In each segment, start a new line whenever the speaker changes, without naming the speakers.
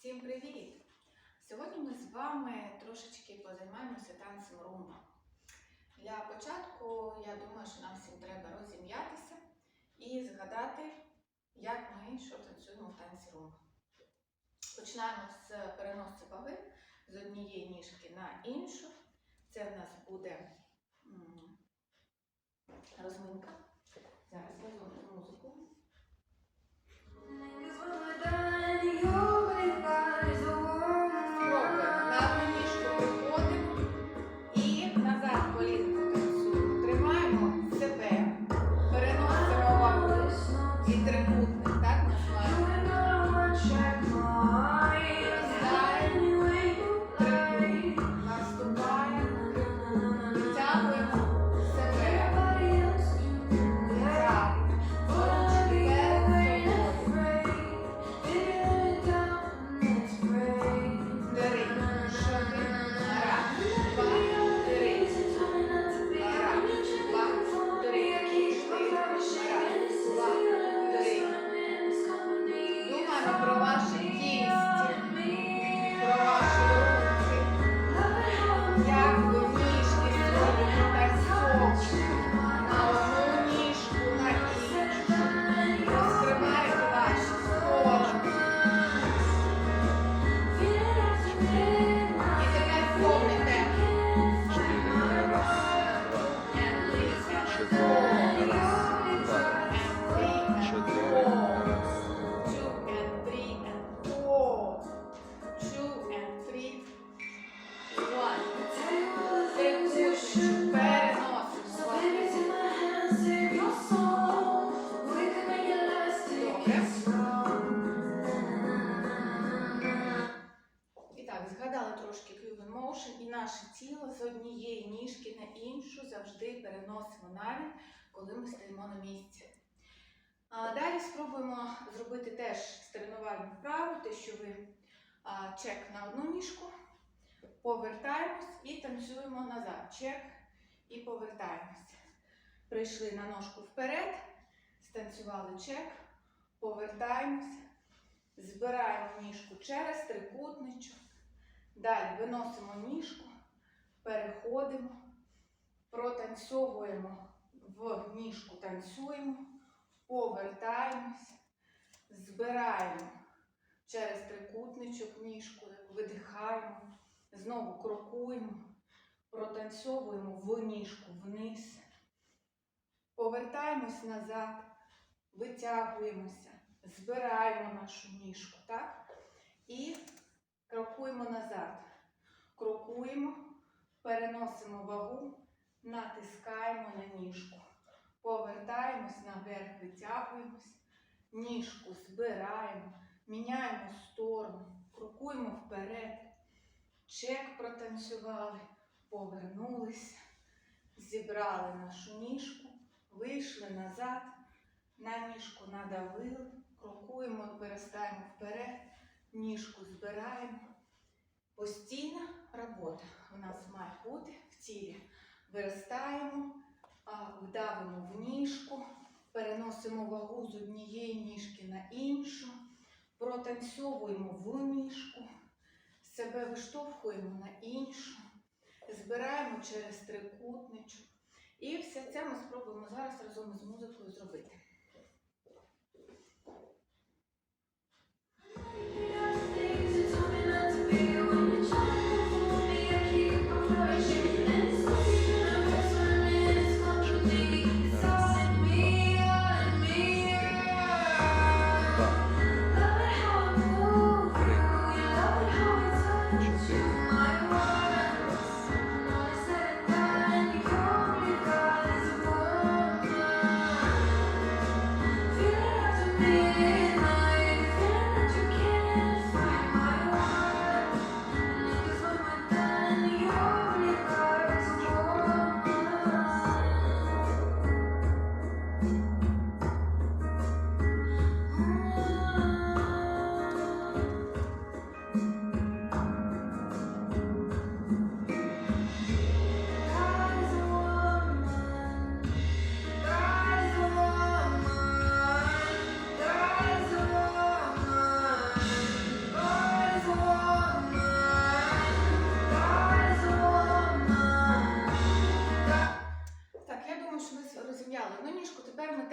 Всім привіт! Сьогодні ми з вами трошечки позаймаємося танцем румба. Для початку я думаю, що нам всім треба розім'ятися і згадати, як ми що танцюємо в танці румба. Починаємо з переносу ваги з однієї ніжки на іншу. Це в нас буде розминка. Зараз везу музику. Трошки Cuban Motion і наше тіло з однієї ніжки на іншу завжди переносимо навіть, коли ми стоїмо на місці. Далі спробуємо зробити теж тренувальну вправу, те, що ви чек на одну ніжку, повертаємось і танцюємо назад. Чек і повертаємось. Прийшли на ножку вперед, станцювали чек, повертаємось, збираємо ніжку через трикутничок. Далі виносимо ніжку, переходимо, протанцьовуємо в ніжку, танцюємо, повертаємось, збираємо через трикутничок ніжку, видихаємо, знову крокуємо, протанцьовуємо в ніжку вниз, повертаємось назад, витягуємося, збираємо нашу ніжку, так? І крокуємо назад. Крокуємо, переносимо вагу, натискаємо на ніжку. Повертаємось наверх, витягуємось, ніжку збираємо, міняємо сторону, крокуємо вперед. Чек протанцювали, повернулися, зібрали нашу ніжку, вийшли назад, на ніжку надавили, крокуємо, перестаємо вперед, ніжку збираємо. Постійна робота у нас має бути в тілі. Виростаємо, вдавимо в ніжку, переносимо вагу з однієї ніжки на іншу, протанцьовуємо в ніжку, себе виштовхуємо на іншу, збираємо через трикутничок. І все це ми спробуємо зараз разом із музикою зробити.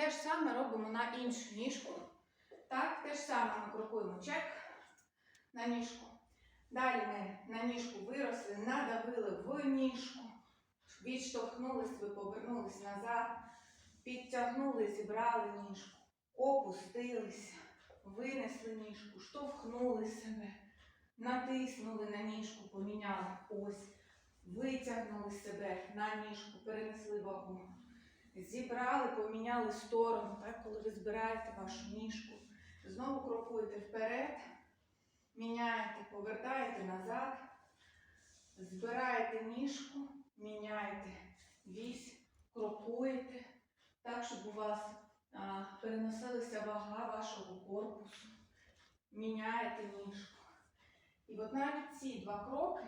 Те ж саме робимо на іншу ніжку. Так, те ж саме ми крокуємо чек на ніжку. Далі ми на ніжку виросли, надавили в ніжку, відштовхнулись, ви повернулись назад, підтягнули, зібрали ніжку, опустилися, винесли ніжку, штовхнули себе, натиснули на ніжку, поміняли ось, витягнули себе на ніжку, перенесли вагу. Зібрали, поміняли сторону, так, коли ви збираєте вашу ніжку. Знову крокуєте вперед, міняєте, повертаєте назад, збираєте ніжку, міняєте вісь, крокуєте, так, щоб у вас а, переносилася вага вашого корпусу. Міняєте ніжку. І от навіть ці два кроки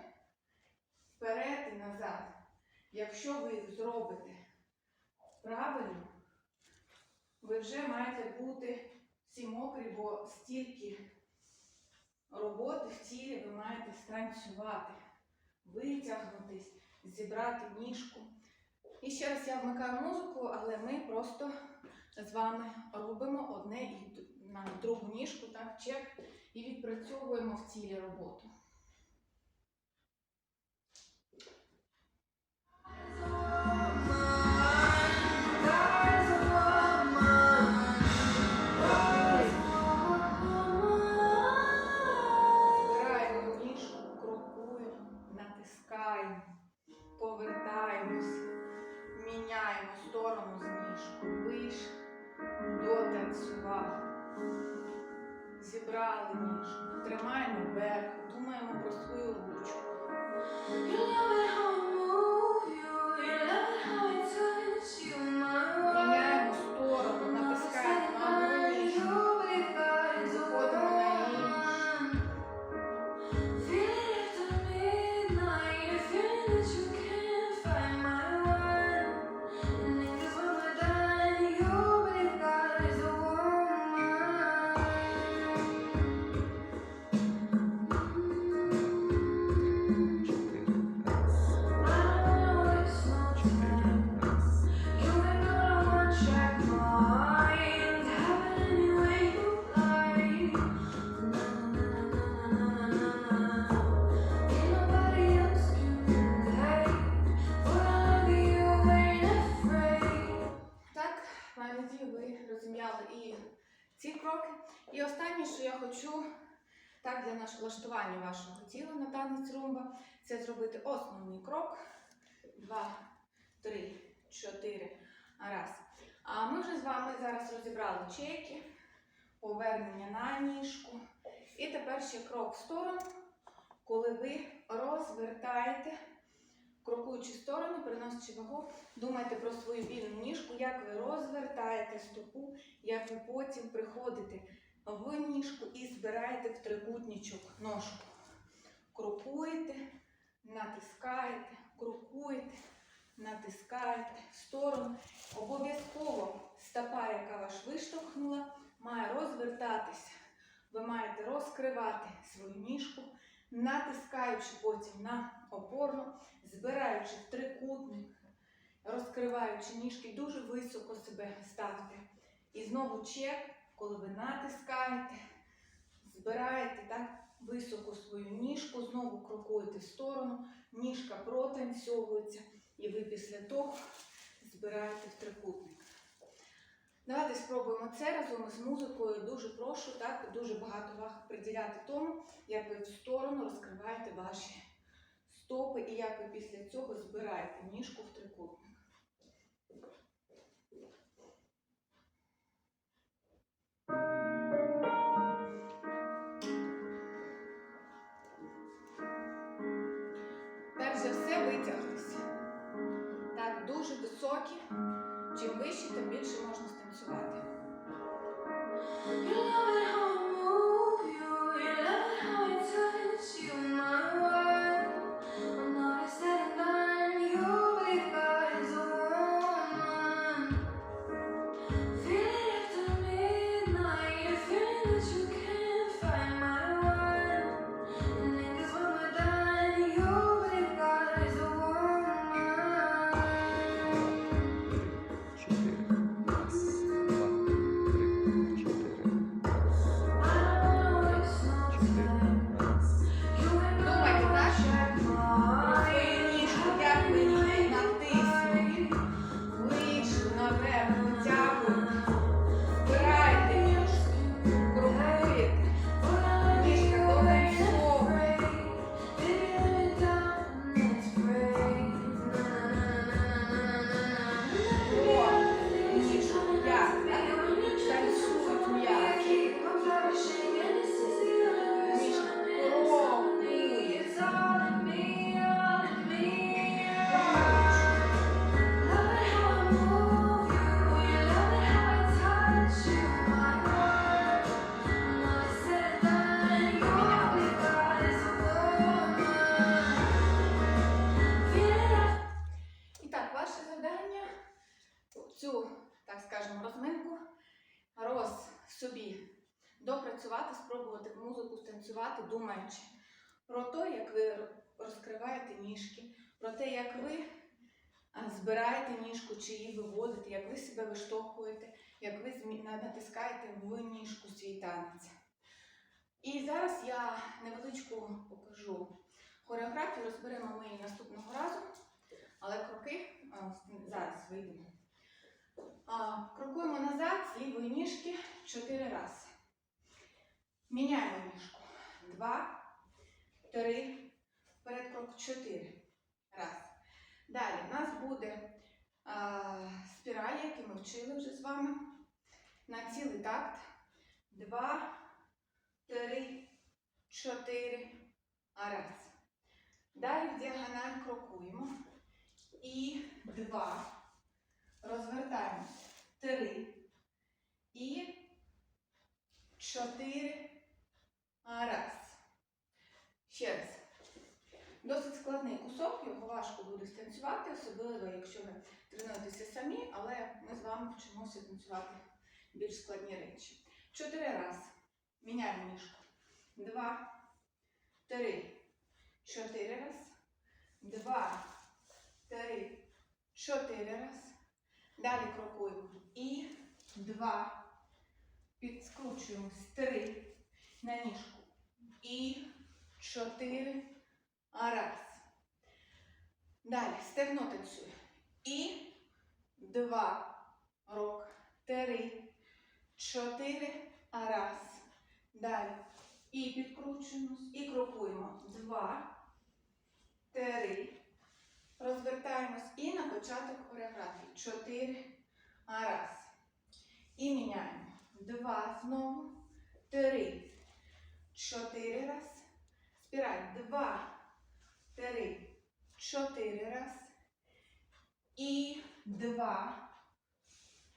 вперед і назад, якщо ви їх зробите правильно, ви вже маєте бути всі мокрі, бо стільки роботи в тілі ви маєте станцювати, витягнутись, зібрати ніжку. І ще раз я вмикаю музику, але ми просто з вами робимо одне і на другу ніжку, так, чек, і відпрацьовуємо в тілі роботу. Так влаштування вашого тіла на танець румба, це зробити основний крок. Два, три, чотири. Раз. А ми вже з вами зараз розібрали чеки, повернення на ніжку. І тепер ще крок в сторону, коли ви розвертаєте, крокуючи в сторону, переносячи вагу, Думайте про свою вільну ніжку, як ви розвертаєте стопу, як ви потім приходите в ніжку і збираєте в трикутничок ножку. Крокуєте, натискаєте, крокуєте, натискаєте в сторону. Обов'язково стопа, яка вас виштовхнула, має розвертатися. Ви маєте розкривати свою ніжку, натискаючи потім на опорну, збираючи в трикутник розкриваючи ніжки, дуже високо себе ставте. І знову чек, коли ви натискаєте, збираєте так високо свою ніжку, знову крокуєте в сторону, ніжка протанцьовується, і ви після того збираєте в трикутник. Давайте спробуємо це разом з музикою. Дуже прошу, так, дуже багато уваги приділяти тому, як ви в сторону розкриваєте ваші стопи і як ви після цього збираєте ніжку в трикутник. Перш за все витягнутися. Так, дуже високі. Чим вище, тим більше можна станцювати. Розкриваєте ніжки, про те, як ви збираєте ніжку чи її виводите, як ви себе виштовхуєте, як ви натискаєте в ніжку свій танець. І зараз я невеличку покажу хореографію, розберемо ми її наступного разу, але кроки зараз вийдемо. Крокуємо назад з лівої ніжки 4 рази. Міняємо ніжку. Два, три, вперед крок 4. Раз. Далі в нас буде а, спіраль, які ми вчили вже з вами. На цілий такт. Два, три, чотири. Раз. Далі в діагональ крокуємо. І два. Розвертаємо. Три. І чотири. Раз. Ще раз. Досить складний кусок, його важко буде станцювати, особливо, якщо ви тренуєтеся самі, але ми з вами вчимося танцювати більш складні речі. Чотири рази. Міняємо ніжку. Два, три, чотири раз. Два, три, чотири раз. Далі крокуємо. І два. Підскручуємось. Три на ніжку. І чотири. Раз. Далі стегно танцює. І два. Рок. Три. Чотири. Раз. Далі. І підкручуємось. І крокуємо. Два. Три. Розвертаємось. І на початок хореографії. Чотири. Раз. І міняємо. Два знову. Три. Чотири раз. Спіраль. Два. Три. Чотири раз. І два.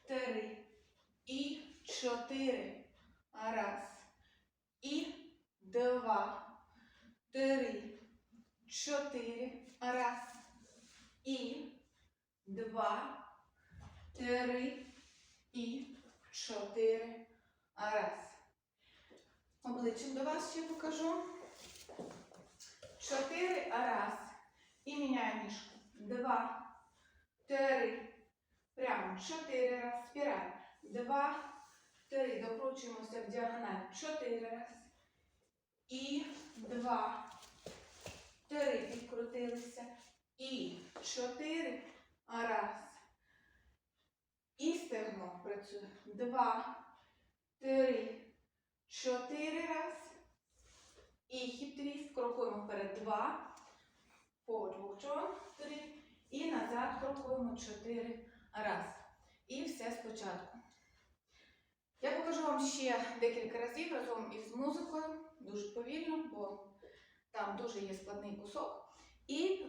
Три. І чотири. Раз. І два. Три. Чотири. Раз. І два. Три. І чотири. Раз. Обличчям до вас ще покажу. Чотири, раз. І міняю ніжку. Два, три. Прямо. Чотири раз. Спіраль. Два, три. Докручуємося в діагональ. Чотири раз. І два. Три. Підкрутилися. І чотири. Раз. І стегно працює. Два, три, чотири раз. І хіп-твіст, крокуємо вперед два, John, три, і назад крокуємо чотири раз. І все спочатку. Я покажу вам ще декілька разів разом із музикою, дуже повільно, бо там дуже є складний кусок. І е,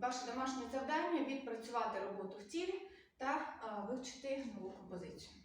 ваше домашнє завдання відпрацювати роботу в тілі та е, вивчити нову композицію.